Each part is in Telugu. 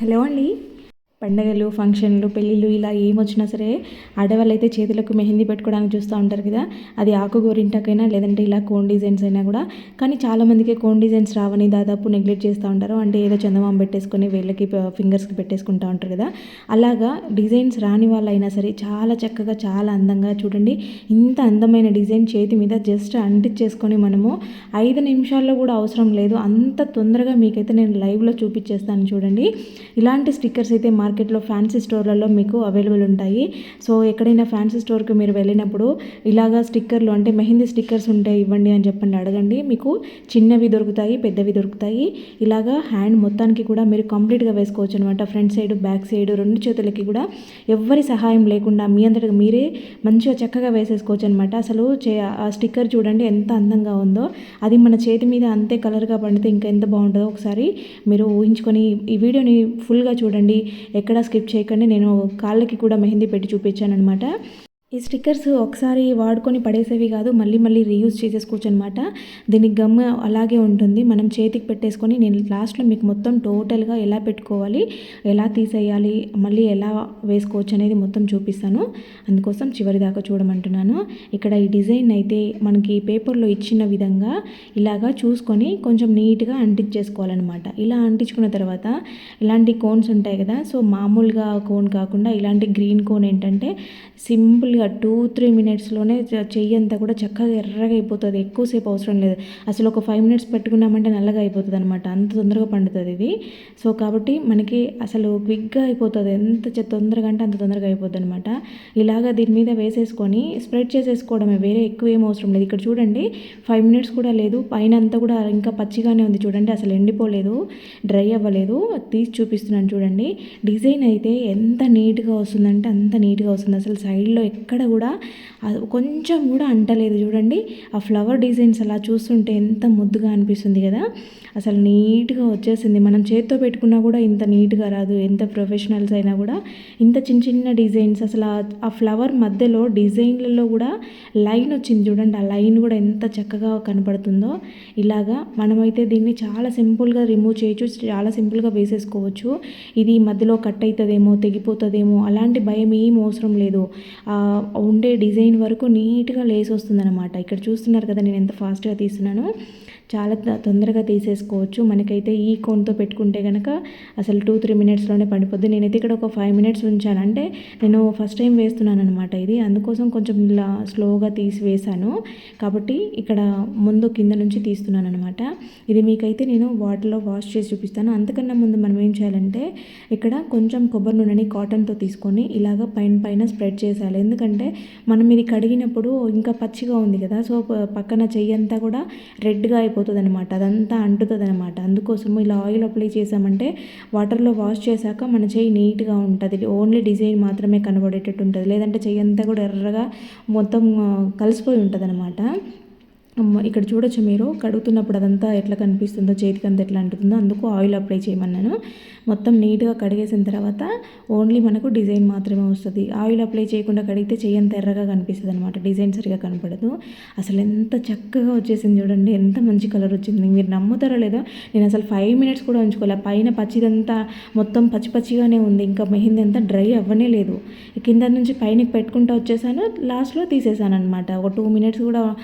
హలో అండి పండగలు ఫంక్షన్లు పెళ్ళిళ్ళు ఇలా ఏమొచ్చినా సరే ఆడవాళ్ళు అయితే చేతులకు మెహందీ పెట్టుకోవడానికి చూస్తూ ఉంటారు కదా. అది ఆకు గోరింటాకైనా లేదంటే ఇలా కోన్ డిజైన్స్ అయినా కూడా. కానీ చాలామందికి కోన్ డిజైన్స్ రావని దాదాపు నెగ్లెక్ట్ చేస్తూ ఉంటారు. అంటే ఏదో చందమామ పెట్టేసుకొని వేళ్ళకి ఫింగర్స్కి పెట్టేసుకుంటూ ఉంటారు కదా. అలాగా డిజైన్స్ రాని వాళ్ళైనా సరే చాలా చక్కగా చాలా అందంగా చూడండి. ఇంత అందమైన డిజైన్ చేతి మీద జస్ట్ అంటించేసుకొని మనము ఐదు నిమిషాల్లో కూడా అవసరం లేదు. అంత తొందరగా మీకైతే నేను లైవ్లో చూపించేస్తాను చూడండి. ఇలాంటి స్టిక్కర్స్ అయితే మార్కెట్లో ఫ్యాన్సీ స్టోర్లలో మీకు అవైలబుల్ ఉంటాయి. సో ఎక్కడైనా ఫ్యాన్సీ స్టోర్కి మీరు వెళ్ళినప్పుడు ఇలాగా స్టిక్కర్లు అంటే మెహందీ స్టిక్కర్స్ ఉంటే ఇవ్వండి అని చెప్పండి అడగండి. మీకు చిన్నవి దొరుకుతాయి పెద్దవి దొరుకుతాయి. ఇలాగా హ్యాండ్ మొత్తానికి కూడా మీరు కంప్లీట్గా వేసుకోవచ్చు అనమాట ఫ్రంట్ సైడ్ బ్యాక్ సైడ్ రెండు చేతులకి కూడా ఎవ్వరి సహాయం లేకుండా మీ అంతటా మీరే మంచిగా చక్కగా వేసేసుకోవచ్చు అనమాట అసలు చే ఆ స్టిక్కర్ చూడండి ఎంత అందంగా ఉందో. అది మన చేతి మీద అంతే కలర్గా పండితే ఇంకా ఎంత బాగుంటుందో ఒకసారి మీరు ఊహించుకొని ఈ వీడియోని ఫుల్గా చూడండి. ఎక్కడా స్కిప్ చేయకండి. నేను కాళ్ళకి కూడా మెహందీ పెట్టి చూపించాను అనమాట ఈ స్టిక్కర్స్ ఒకసారి వాడుకొని పడేసేవి కాదు మళ్ళీ మళ్ళీ రీయూజ్ చేసేసుకోవచ్చు అనమాట దీనికి గమ్ అలాగే ఉంటుంది. మనం చేతికి పెట్టేసుకొని నేను లాస్ట్లో మీకు మొత్తం టోటల్గా ఎలా పెట్టుకోవాలి ఎలా తీసేయాలి మళ్ళీ ఎలా వేసుకోవచ్చు అనేది మొత్తం చూపిస్తాను. అందుకోసం చివరి దాకా చూడమంటున్నాను. ఇక్కడ ఈ డిజైన్ అయితే మనకి పేపర్లో ఇచ్చిన విధంగా ఇలాగా చూసుకొని కొంచెం నీట్గా అంటించేసుకోవాలన్నమాట. ఇలా అంటించుకున్న తర్వాత ఇలాంటి కోన్స్ ఉంటాయి కదా సో మామూలుగా కోన్ కాకుండా ఇలాంటి గ్రీన్ కోన్ ఏంటంటే సింపుల్గా టూ త్రీ మినిట్స్లోనే చెయ్యి అంతా కూడా చక్కగా ఎర్రగా అయిపోతుంది. ఎక్కువసేపు అవసరం లేదు. అసలు ఒక ఫైవ్ మినిట్స్ పెట్టుకున్నామంటే నల్లగా అయిపోతుంది అనమాట అంత తొందరగా పండుతుంది ఇది. సో కాబట్టి మనకి అసలు క్విక్గా అయిపోతుంది. ఎంత తొందరగా అంటే అంత తొందరగా అయిపోతుంది అనమాట ఇలాగా దీని మీద వేసేసుకొని స్ప్రెడ్ చేసేసుకోవడమే. వేరే ఎక్కువ ఏం అవసరం లేదు. ఇక్కడ చూడండి ఫైవ్ మినిట్స్ కూడా లేదు. పైన అంతా కూడా ఇంకా పచ్చిగానే ఉంది. చూడండి అసలు ఎండిపోలేదు. డ్రై అవ్వలేదు. తీసి చూపిస్తున్నాను చూడండి. డిజైన్ అయితే ఎంత నీట్గా వస్తుందంటే అంత నీట్గా వస్తుంది. అసలు సైడ్లో ఎక్కడ కూడా కొంచెం కూడా అంటలేదు. చూడండి ఆ ఫ్లవర్ డిజైన్స్ అలా చూస్తుంటే ఎంత ముద్దుగా అనిపిస్తుంది కదా. అసలు నీట్గా వచ్చేసింది. మనం చేత్తో పెట్టుకున్నా కూడా ఇంత నీట్గా రాదు. ఎంత ప్రొఫెషనల్స్ అయినా కూడా ఇంత చిన్న చిన్న డిజైన్స్ అసలు ఆ ఫ్లవర్ మధ్యలో డిజైన్లలో కూడా లైన్ వచ్చింది చూడండి. ఆ లైన్ కూడా ఎంత చక్కగా కనపడుతుందో. ఇలాగా మనమైతే దీన్ని చాలా సింపుల్గా రిమూవ్ చేయొచ్చు. చాలా సింపుల్గా వేసేసుకోవచ్చు. ఇది మధ్యలో కట్ అవుతుందేమో తెగిపోతుందేమో అలాంటి భయం ఏం అవసరం లేదు. ఉండే డిజైన్ వరకు నీట్గా లేస్ వస్తుందన్నమాట. ఇక్కడ చూస్తున్నారు కదా నేను ఎంత ఫాస్ట్గా తీస్తున్నాను. చాలా తొందరగా తీసేసుకోవచ్చు. మనకైతే ఈ కోన్తో పెట్టుకుంటే కనుక అసలు టూ త్రీ మినిట్స్లోనే పడిపోద్ది. నేనైతే ఇక్కడ ఒక ఫైవ్ మినిట్స్ ఉంచాను అంటే నేను ఫస్ట్ టైం వేస్తున్నాను అనమాట ఇది. అందుకోసం కొంచెం ఇలా స్లోగా తీసి వేసాను కాబట్టి ఇక్కడ ముందు కింద నుంచి తీస్తున్నాను అనమాట ఇది మీకైతే నేను వాటర్లో వాష్ చేసి చూపిస్తాను. అంతకన్నా ముందు మనం ఏం చేయాలంటే ఇక్కడ కొంచెం కొబ్బరి నూనెని కాటన్తో తీసుకొని ఇలాగ పైన పైన స్ప్రెడ్ చేసేయాలి. ఎందుకంటే మనం ఇది కడిగినప్పుడు ఇంకా పచ్చిగా ఉంది కదా. సో పక్కన చెయ్యి అంతా కూడా రెడ్గా అయిపోతుంది. అయిపోతుంది అనమాట అదంతా అంటుతుంది అనమాట అందుకోసము ఇలా ఆయిల్ అప్లై చేసామంటే వాటర్లో వాష్ చేశాక మన చేయి నీట్గా ఉంటుంది. ఓన్లీ డిజైన్ మాత్రమే కనబడేటట్టు ఉంటుంది. లేదంటే చెయ్యి అంతా కూడా ఎర్రగా మొత్తం కలిసిపోయి ఉంటుంది అనమాట ఇక్కడ చూడొచ్చు మీరు. కడుగుతున్నప్పుడు అదంతా ఎట్లా కనిపిస్తుందో చేతికి అంత ఎట్లా అంటుందో అందుకు ఆయిల్ అప్లై చేయమన్నాను. మొత్తం నీట్గా కడిగేసిన తర్వాత ఓన్లీ మనకు డిజైన్ మాత్రమే వస్తుంది. ఆయిల్ అప్లై చేయకుండా కడిగితే చెయ్యంత ఎర్రగా కనిపిస్తుంది అనమాట డిజైన్ సరిగా కనపడదు. అసలు ఎంత చక్కగా వచ్చేసింది చూడండి. ఎంత మంచి కలర్ వచ్చింది. మీరు నమ్ముతారో లేదో నేను అసలు ఫైవ్ మినిట్స్ కూడా ఉంచుకోలే. పైన పచ్చిదంతా మొత్తం పచ్చి పచ్చిగానే ఉంది. ఇంకా మెహిందీ అంతా డ్రై అవ్వనే లేదు. కింద నుంచి పైన పెట్టుకుంటూ వచ్చేసాను. లాస్ట్లో తీసేసాను అనమాట ఒక టూ మినిట్స్ కూడా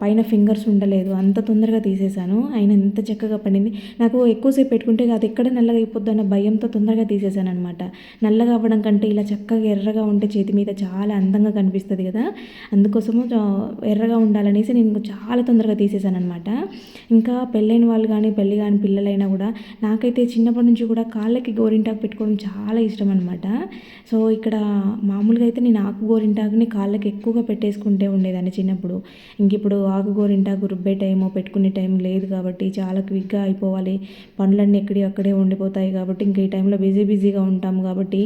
పైన ఫింగర్స్ ఉండలేదు. అంత తొందరగా తీసేసాను ఆయన ఎంత చక్కగా పడింది. నాకు ఎక్కువసేపు పెట్టుకుంటే అది ఎక్కడ నల్లగా అయిపోద్దు అన్న భయంతో తొందరగా తీసేశాను అనమాట నల్లగా అవ్వడం కంటే ఇలా చక్కగా ఎర్రగా ఉంటే చేతి మీద చాలా అందంగా కనిపిస్తుంది కదా. అందుకోసము ఎర్రగా ఉండాలనేసి నేను చాలా తొందరగా తీసేసాను అనమాట ఇంకా పెళ్ళైన వాళ్ళు కానీ పెళ్ళి కానీ పిల్లలైనా కూడా నాకైతే చిన్నప్పటి నుంచి కూడా కాళ్ళకి గోరింటాకు పెట్టుకోవడం చాలా ఇష్టం అనమాట సో ఇక్కడ మామూలుగా అయితే నేను ఆకు గోరింటాకుని కాళ్ళకి ఎక్కువగా పెట్టేసుకుంటే ఉండేదాన్ని చిన్నప్పుడు. ఇంక ఇప్పుడు ఆకు గోరింటాకు రుబ్బే టైము పెట్టుకునే టైం లేదు కాబట్టి చాలా క్విక్గా అయిపోవాలి. పనులన్నీ ఎక్కడి అక్కడే ఉండిపోతాయి కాబట్టి ఇంకా ఈ టైంలో బిజీ బిజీగా ఉంటాం కాబట్టి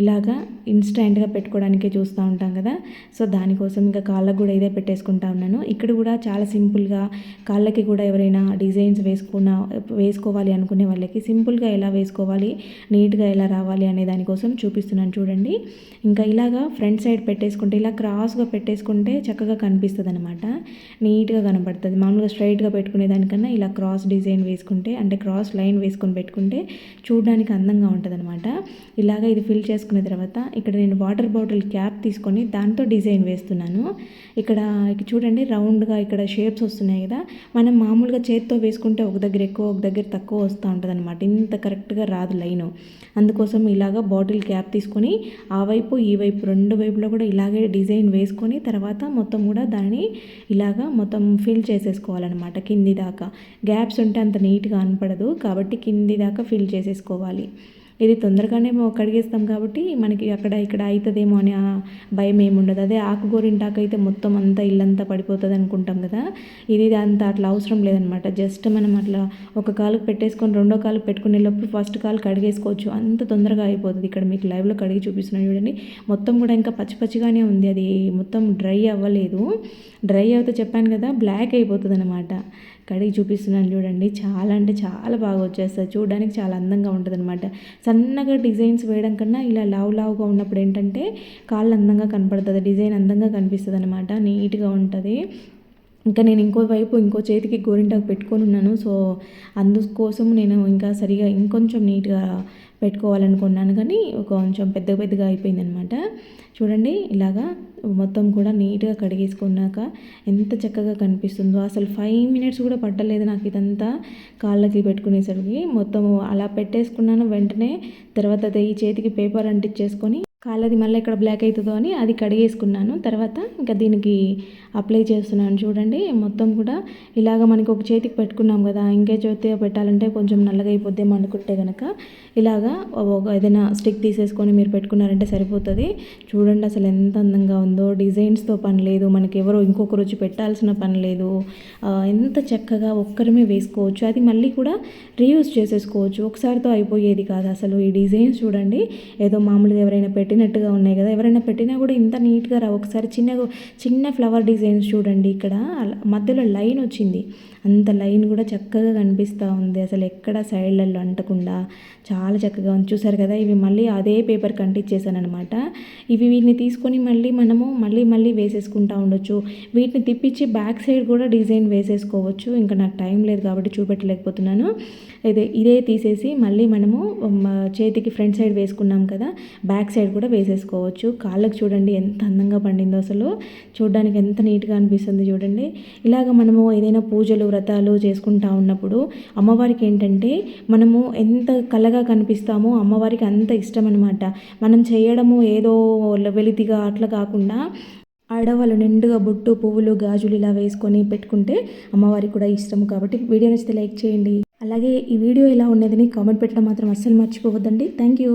ఇలాగా ఇన్స్టెంట్గా పెట్టుకోవడానికే చూస్తూ ఉంటాం కదా. సో దానికోసం ఇంకా కాళ్ళకు కూడా ఇదే పెట్టేసుకుంటా ఉన్నాను. ఇక్కడ కూడా చాలా సింపుల్గా కాళ్ళకి కూడా ఎవరైనా డిజైన్స్ వేసుకున్న వేసుకోవాలి అనుకునే వాళ్ళకి సింపుల్గా ఎలా వేసుకోవాలి నీట్గా ఎలా రావాలి అనే దానికోసం చూపిస్తున్నాను చూడండి. ఇంకా ఇలాగా ఫ్రంట్ సైడ్ పెట్టేసుకుంటే ఇలా క్రాస్గా పెట్టేసుకుంటే చక్కగా కనిపిస్తుంది అనమాట నీట్గా కనపడుతుంది. మామూలుగా స్ట్రైట్గా పెట్టుకునే దానికన్నా ఇలా క్రాస్ డిజైన్ వేసుకుంటే అంటే క్రాస్ లైన్ వేసుకొని పెట్టుకుంటే చూడడానికి అందంగా ఉంటుంది అనమాట ఇలాగ ఇది ఫిల్ చేసుకున్న తర్వాత ఇక్కడ నేను వాటర్ బాటిల్ క్యాప్ తీసుకొని దాంతో డిజైన్ వేస్తున్నాను. ఇక్కడ ఇక చూడండి రౌండ్గా ఇక్కడ షేప్స్ వస్తున్నాయి కదా. మనం మామూలుగా చేత్తో వేసుకుంటే ఒక దగ్గర ఎక్కువ ఒక దగ్గర తక్కువ వస్తూ ఉంటుంది అనమాట ఇంత కరెక్ట్గా రాదు లైను. అందుకోసం ఇలాగ బాటిల్ క్యాప్ తీసుకొని ఆ వైపు ఈ వైపు రెండు వైపులో కూడా ఇలాగే డిజైన్ వేసుకొని తర్వాత మొత్తం కూడా దాన్ని ఇలాగ మొత్తం ఫిల్ చేసేసుకోవాలన్నమాట కింది దాకా. గ్యాప్స్ ఉంటే అంత నీట్గా కనపడదు కాబట్టి కింది దాకా ఫిల్ చేసేసుకోవాలి. ఇది తొందరగానే మేము కడిగేస్తాం కాబట్టి మనకి అక్కడ ఇక్కడ అవుతుందేమో అని భయం ఏమి ఉండదు. అదే ఆకుగోరింటాకు అయితే మొత్తం అంతా ఇల్లంతా పడిపోతుంది అనుకుంటాం కదా. ఇది అంత అట్లా అవసరం లేదనమాట. జస్ట్ మనం అట్లా ఒక కాలుకు పెట్టేసుకొని రెండో కాలు పెట్టుకునే లోపు ఫస్ట్ కాలు కడిగేసుకోవచ్చు. అంత తొందరగా అయిపోతుంది. ఇక్కడ మీకు లైవ్లో కడిగి చూపిస్తున్నాను చూడండి. మొత్తం కూడా ఇంకా పచ్చి పచ్చిగానే ఉంది. అది మొత్తం డ్రై అవ్వలేదు. డ్రై అవుతే చెప్పాను కదా బ్లాక్ అయిపోతుంది అనమాట కడిగి చూపిస్తున్నాను చూడండి. చాలా అంటే చాలా బాగా వచ్చేస్తుంది. చూడడానికి చాలా అందంగా ఉంటుంది అనమాట సన్నగా డిజైన్స్ వేయడం కన్నా ఇలా లావు లావుగా ఉన్నప్పుడు ఏంటంటే కాళ్ళు అందంగా కనపడుతుంది. డిజైన్ అందంగా కనిపిస్తుంది అనమాట నీట్గా ఉంటుంది. ఇంకా నేను ఇంకో వైపు ఇంకో చేతికి గోరింటాకు పెట్టుకొని ఉన్నాను. సో అందుకోసం నేను ఇంకా సరిగా ఇంకొంచెం నీట్గా పెట్టుకోవాలనుకున్నాను కానీ కొంచెం పెద్ద పెద్దగా అయిపోయింది అనమాట చూడండి ఇలాగా మొత్తం కూడా నీట్గా కడిగేసుకున్నాక ఎంత చక్కగా కనిపిస్తుందో. అసలు ఫైవ్ మినిట్స్ కూడా పట్టలేదు నాకు ఇదంతా కాళ్ళకి పెట్టుకునేసరికి. మొత్తం అలా పెట్టేసుకున్నాను వెంటనే తర్వాత ఈ చేతికి పేపర్ అంటించేసుకొని కాళ్ళది మళ్ళీ ఇక్కడ బ్లాక్ అవుతుందో అని అది కడిగేసుకున్నాను. తర్వాత ఇంకా దీనికి అప్లై చేస్తున్నాను. చూడండి మొత్తం కూడా ఇలాగ మనకి ఒక చేతికి పెట్టుకున్నాం కదా ఇంకే చేతి పెట్టాలంటే కొంచెం నల్లగా అయిపోద్దేమో అనుకుంటే కనుక ఇలాగా ఒక ఏదైనా స్టిక్ తీసేసుకొని మీరు పెట్టుకున్నారంటే సరిపోతుంది. చూడండి అసలు ఎంత అందంగా ఉందో డిజైన్స్తో పని లేదు. మనకి ఎవరో ఇంకొకరు వచ్చి పెట్టాల్సిన పని లేదు. ఎంత చక్కగా ఒక్కరమే వేసుకోవచ్చు. అది మళ్ళీ కూడా రీయూజ్ చేసేసుకోవచ్చు. ఒకసారితో అయిపోయేది కాదు అసలు ఈ డిజైన్స్ చూడండి. ఏదో మామూలుగా ఎవరైనా పెట్టి పెట్టినట్టుగా ఉన్నాయి కదా. ఎవరైనా పెట్టినా కూడా ఇంత నీట్గా రావు. ఒకసారి చిన్న చిన్న ఫ్లవర్ డిజైన్స్ చూడండి ఇక్కడ. మధ్యలో లైన్ వచ్చింది. అంత లైన్ కూడా చక్కగా కనిపిస్తూ ఉంది. అసలు ఎక్కడ సైడ్లలో అంటకుండా చాలా చక్కగా ఉంది. చూసారు కదా ఇవి మళ్ళీ అదే పేపర్ కంటిచ్చేసాను అనమాట ఇవి వీటిని తీసుకొని మళ్ళీ మనము మళ్ళీ మళ్ళీ వేసేసుకుంటూ ఉండొచ్చు. వీటిని తిప్పించి బ్యాక్ సైడ్ కూడా డిజైన్ వేసేసుకోవచ్చు. ఇంకా నాకు టైం లేదు కాబట్టి చూపెట్టలేకపోతున్నాను. ఇదే ఇదే తీసేసి మళ్ళీ మనము చేతికి ఫ్రంట్ సైడ్ వేసుకున్నాం కదా బ్యాక్ సైడ్ కూడా వేసేసుకోవచ్చు. కాళ్ళకు చూడండి ఎంత అందంగా పండిందో అసలు. చూడడానికి ఎంత నీట్గా అనిపిస్తుంది చూడండి. ఇలాగ మనము ఏదైనా పూజలు వ్రతాలు చేసుకుంటా ఉన్నప్పుడు అమ్మవారికి ఏంటంటే మనము ఎంత కలగా కనిపిస్తామో అమ్మవారికి అంత ఇష్టం అనమాట మనం చేయడము ఏదో వెలితిగా అట్లా కాకుండా ఆడవాళ్ళు నిండుగా బొట్టు పువ్వులు గాజులు ఇలా వేసుకొని పెట్టుకుంటే అమ్మవారికి కూడా ఇష్టం కాబట్టి వీడియో నచ్చితే లైక్ చేయండి. అలాగే ఈ వీడియో ఇలా ఉండేదని కామెంట్ పెట్టడం మాత్రం అస్సలు మర్చిపోవద్దండి. Thank you.